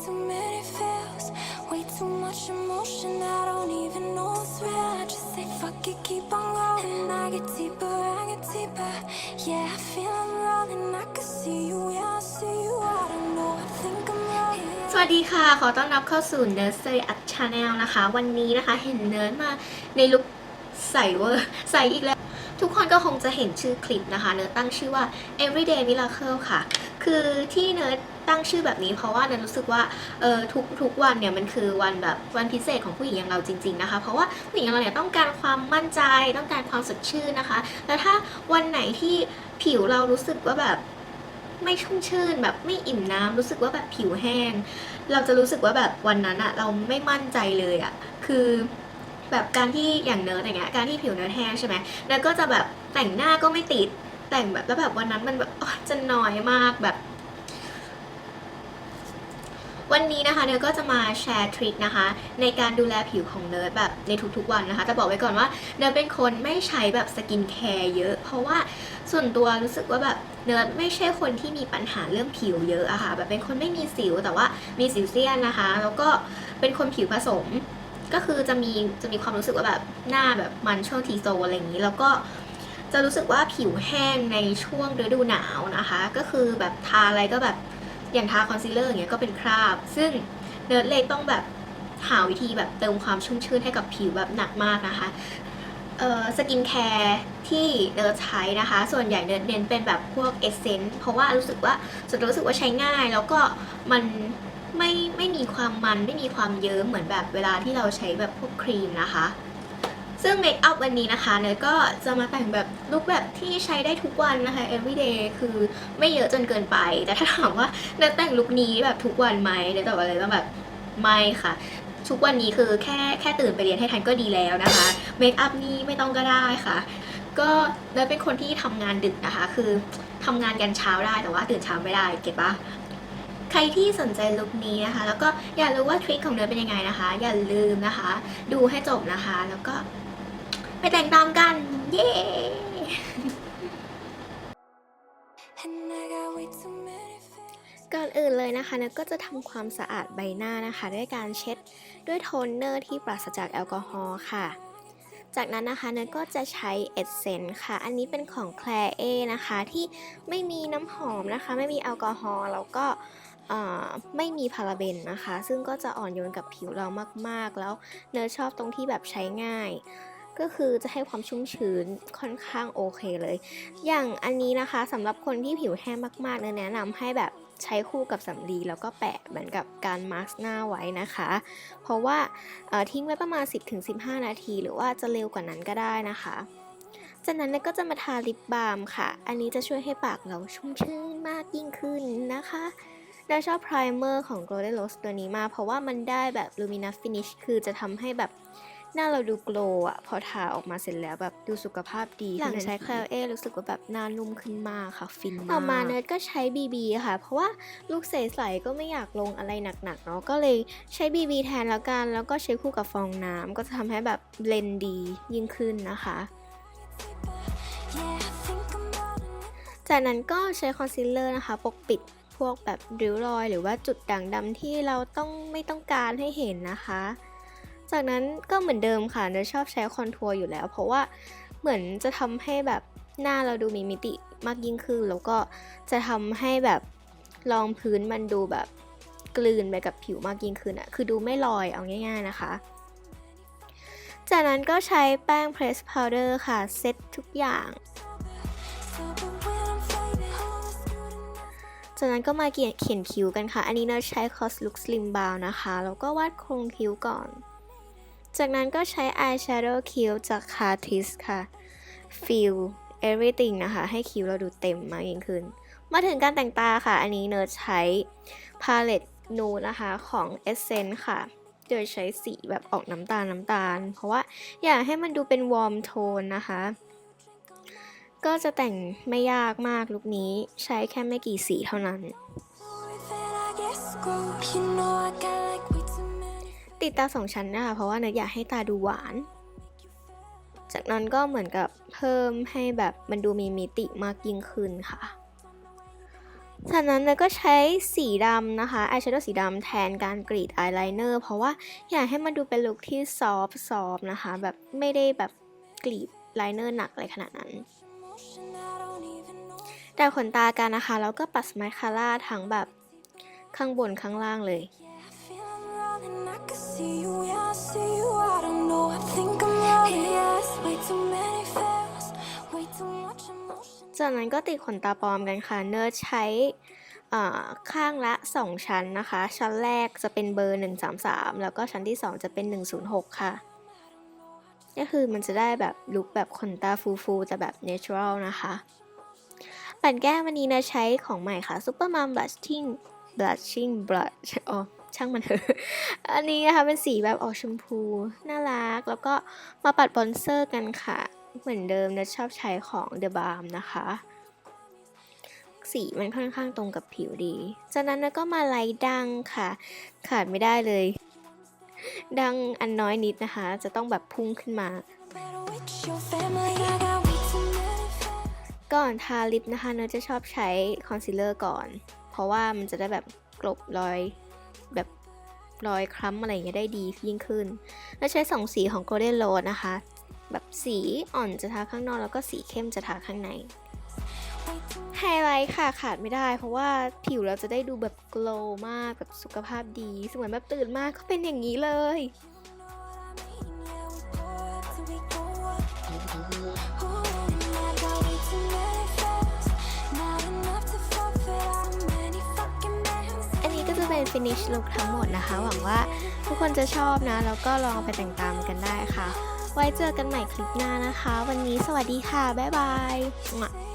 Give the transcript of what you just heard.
too many feels, way too much emotion. I don't even know what's real. I just say fuck it, keep on going. And I get deeper, I get deeper. Yeah, I feel I'm rolling. I can see you, yeah, I see you. I don't know, I think I'm rolling. สวัสดีค่ะ ขอต้อนรับเข้าสู่ Nursery Art Channel นะคะ วันนี้นะคะเห็นเนิร์ดมาในลุคใส่เวอร์ใส่อีกแล้ว ทุกคนก็คงจะเห็นชื่อคลิปนะคะ เนิร์ดตั้งชื่อว่า Everyday Miracle ค่ะ คือที่เนิร์ดตั้งชื่อแบบนี้เพราะว่าเนิร์ดรู้สึกว่าเออทุกทุกวันเนี่ยมันคือวันแบบวันพิเศษของผู้หญิงอย่างเราจริง ๆนะคะ เพราะว่าผู้หญิงอย่างเราเนี่ยต้องการความมั่นใจต้องการความสดชื่นนะคะแล้วถ้าวันไหนที่ผิวเรารู้สึกว่าแบบไม่ชุ่มชื่นแบบไม่อิ่มน้ำรู้สึกว่าแบบผิวแห้ง เราจะรู้สึกว่าแบบวันนั้นอะเราไม่มั่นใจเลยอะคือแบบการที่อย่างเนิร์ดอย่างเงี้ยการที่ผิวเนิร์ดแห้งใช่ไหมเนิร์ดก็จะแบบแต่งหน้าก็ไม่ติด แต่งแบบแล้วแบบวันนั้นมันแบบจะน้อยมากแบบ วันนี้นะคะเนิร์ดก็จะมาแชร์ทริคนะคะ ในการดูแลผิวของเนิร์ดแบบในทุกๆวันนะคะแต่บอกไว้ก่อนว่าเนิร์ดเป็นคนไม่ใช้แบบสกินแคร์เยอะ เพราะว่าส่วนตัวรู้สึกว่าแบบเนิร์ดไม่ใช่คนที่มีปัญหาเรื่องผิวเยอะอะค่ะแบบเป็นคนไม่มีสิวแต่ว่ามีสิวเซียนนะคะ แล้วก็เป็นคนผิวผสมก็คือจะมีจะมีความรู้สึกว่าแบบหน้าแบบมันช่วงทีโซอะไรอย่างนี้ แล้วก็ จะรู้สึกว่าผิวแห้งในช่วงฤดูหนาวนะคะ ก็คือแบบทาอะไรก็แบบอย่างทาคอนซีลเลอร์อย่างเงี้ยก็เป็นคราบ ซึ่งเนิร์ดเลยต้องแบบหาวิธีแบบเติมความชุ่มชื้นให้กับผิวแบบหนักมากนะคะเอ่อสกินแคร์ที่เนิร์ดใช้นะคะ ส่วนใหญ่เนิร์ดเน้นเป็นแบบพวกเอเซนต์เพราะว่ารู้สึกว่าส่วนตัวรู้สึกว่าใช้ง่าย แล้วก็มันไม่ไม่มีความมันไม่มีความเยิ้มเหมือนแบบเวลาที่เราใช้แบบพวกครีมนะคะ ซึ่งเมคอัพวันนี้นะคะเนยก็จะมาแต่งแบบลุคแบบที่ใช้ได้ทุกวันนะคะ everyday คือไม่เยอะจนเกินไป แต่ถ้าถามว่าเนยแต่งลุคนี้แบบทุกวันไหมเนยตอบอะไรว่าแบบไม่ค่ะทุกวันนี้คือแค่แค่ตื่นไปเรียนให้ทันก็ดีแล้วนะคะเมคอัพนี่ไม่ต้องก็ได้ค่ะ ก็เนยเป็นคนที่ทำงานดึกนะคะ คือทำงานยันเช้าได้แต่ว่าตื่นเช้าไม่ได้เก็ตปะใครที่สนใจลุคนี้นะคะ แล้วก็อยากรู้ว่าทริคของเนยเป็นยังไงนะคะ อย่าลืมนะคะ ดูให้จบนะคะ แล้วก็ ไปแต่งตามกัน เย้ And I got way too many feels. ก่อนอื่นเลยนะคะเนยก็จะทำความสะอาดใบหน้านะคะ ด้วยการเช็ดด้วยโทนเนอร์ที่ปราศจากแอลกอฮอล์ค่ะ จากนั้นนะคะเนยก็จะใช้เอเซนต์ค่ะ อันนี้เป็นของ Claire A นะคะ ที่ไม่มีน้ำหอมนะคะ ไม่มีแอลกอฮอล์แล้วก็เอ่อไม่มีพาราเบนนะคะ ซึ่งก็จะอ่อนโยนกับผิวเรามากๆ แล้วเนยชอบตรงที่แบบใช้ง่าย ก็คือจะให้ความชุ่มชื้นค่อนข้างโอเคเลย อย่างอันนี้นะคะสำหรับคนที่ผิวแห้งมากๆเนยแนะนำให้แบบใช้คู่กับสำลีแล้วก็แปะเหมือนกับการมาร์กหน้าไว้นะคะ เพราะว่าทิ้งไว้ประมาณ 10-15 นาที หรือว่าจะเร็วกว่านั้นก็ได้นะคะจากนั้นก็จะมาทาลิปบาล์มค่ะ อันนี้จะช่วยให้ปากเราชุ่มชื่นมากยิ่งขึ้นนะคะเราชอบไพรเมอร์ของ Golden Rose ตัวนี้มากเพราะว่ามันได้แบบ Luminous Finish คือจะทำให้แบบ หน้าเราดูโกลว์อะพอทาออกมาเสร็จแล้วแบบดูสุขภาพดี หลังใช้ Claire A รู้สึกว่าแบบหน้านุ่มขึ้นมากค่ะ ฟินมาก ต่อมาเนิร์ดก็ใช้ BB ค่ะ เพราะว่าลูกใสๆก็ไม่อยากลงอะไรหนักๆเนาะก็เลยใช้ BB แทนแล้วกัน แล้วก็ใช้คู่กับฟองน้ำก็จะทำให้แบบเบลนด์ดียิ่งขึ้นนะคะ Yeah, I think I'm rolling. จากนั้นก็ใช้คอนซีลเลอร์นะคะ ปกปิดพวกแบบริ้วรอย หรือว่าจุดด่างดำที่เราต้องไม่ต้องการให้เห็นนะคะ จากนั้นก็เหมือนเดิมค่ะเนยชอบใช้คอนทัวร์อยู่แล้ว เพราะว่าเหมือนจะทำให้แบบหน้าเราดูมีมิติมากยิ่งขึ้น แล้วก็จะทำให้แบบรองพื้นมันดูแบบกลืนไปกับผิวมากยิ่งขึ้นอะคือดูไม่ลอยเอาง่าย ๆนะคะ จากนั้นก็ใช้แป้ง press powder ค่ะ เซตทุกอย่าง จากนั้นก็มาเขียนคิ้วกันค่ะ อันนี้เราใช้ Cos Look Slim Brow นะคะ แล้วก็วาดโครงคิ้วก่อน จากนั้นก็ใช้ Eyeshadow คิ้วจาก Catrice ค่ะ Feel Everything นะคะ ให้คิ้วเราดูเต็มมากยิ่งขึ้น มาถึงการแต่งตาค่ะ อันนี้เนิร์ดใช้ palette นูนะคะของ Essence ค่ะโดยใช้สีแบบออกน้ำตาลน้ำตาล เพราะว่าอยากให้มันดูเป็นวอร์มโทนนะคะ ก็จะแต่งไม่ยากมากลุคนี้ใช้แค่ไม่กี่สีเท่านั้น ติดตาสองชั้นนะคะเพราะว่าเนยอยากให้ตาดูหวาน จากนั้นก็เหมือนกับเพิ่มให้แบบมันดูมีมิติมากยิ่งขึ้นค่ะ จากนั้นเนยก็ใช้สีดำนะคะอายแชโดว์สีดำแทนการกรีดอายไลเนอร์เพราะว่าอยากให้มันดูเป็นลุคที่ซอฟซอฟนะคะ แบบไม่ได้แบบกรีดไลเนอร์หนักอะไรขนาดนั้นแต่ขนตากันนะคะแล้วก็ปัดสมาคาร่าทั้งแบบข้างบนข้างล่างเลย จากนั้นก็ติดขนตาปลอมกันค่ะ เนิร์ดใช้ข้างละ 2 ชั้นนะคะ ชั้นแรกจะเป็นเบอร์ 133 แล้วก็ชั้นที่ 2 จะเป็น 106 ค่ะก็คือมันจะได้แบบลุคแบบขนตาฟูๆแต่แบบ natural นะคะ ปัดแก้มวันนี้นะใช้ของใหม่ค่ะ Super Mom Blushing Blushing Blush อ๋อช่างมันเถอะ อันนี้นะคะเป็นสีแบบออกชมพู น่ารัก แล้วก็มาปัดบอนเซอร์กันค่ะ เหมือนเดิมนะชอบใช้ของ The Balm นะคะ สีมันค่อนข้างตรงกับผิวดี จากนั้นนะก็มาไลท์ดังค่ะ ขาดไม่ได้เลย ดังอันน้อยนิดนะคะ จะต้องแบบพุ่งขึ้นมา ก่อนทาลิปนะคะเนยจะชอบใช้คอนซีลเลอร์ก่อน เพราะว่ามันจะได้แบบกลบรอยแบบรอยคล้ำอะไรอย่างเงี้ยได้ดียิ่งขึ้น แล้วใช้สองสีของ Golden Rose นะคะ แบบสีอ่อนจะทาข้างนอกแล้วก็สีเข้มจะทาข้างในไฮไลท์ค่ะขาดไม่ได้ เพราะว่าผิวเราจะได้ดูแบบโกลว์มากแบบสุขภาพดีสวยแบบตื่นมากก็เป็นอย่างนี้เลยอันนี้ก็จะเป็น finish look ทั้งหมดนะคะ หวังว่าทุกคนจะชอบนะ แล้วก็ลองไปแต่งตามกันได้ค่ะ ไว้เจอกันใหม่คลิปหน้านะคะ วันนี้สวัสดีค่ะ บ๊ายบาย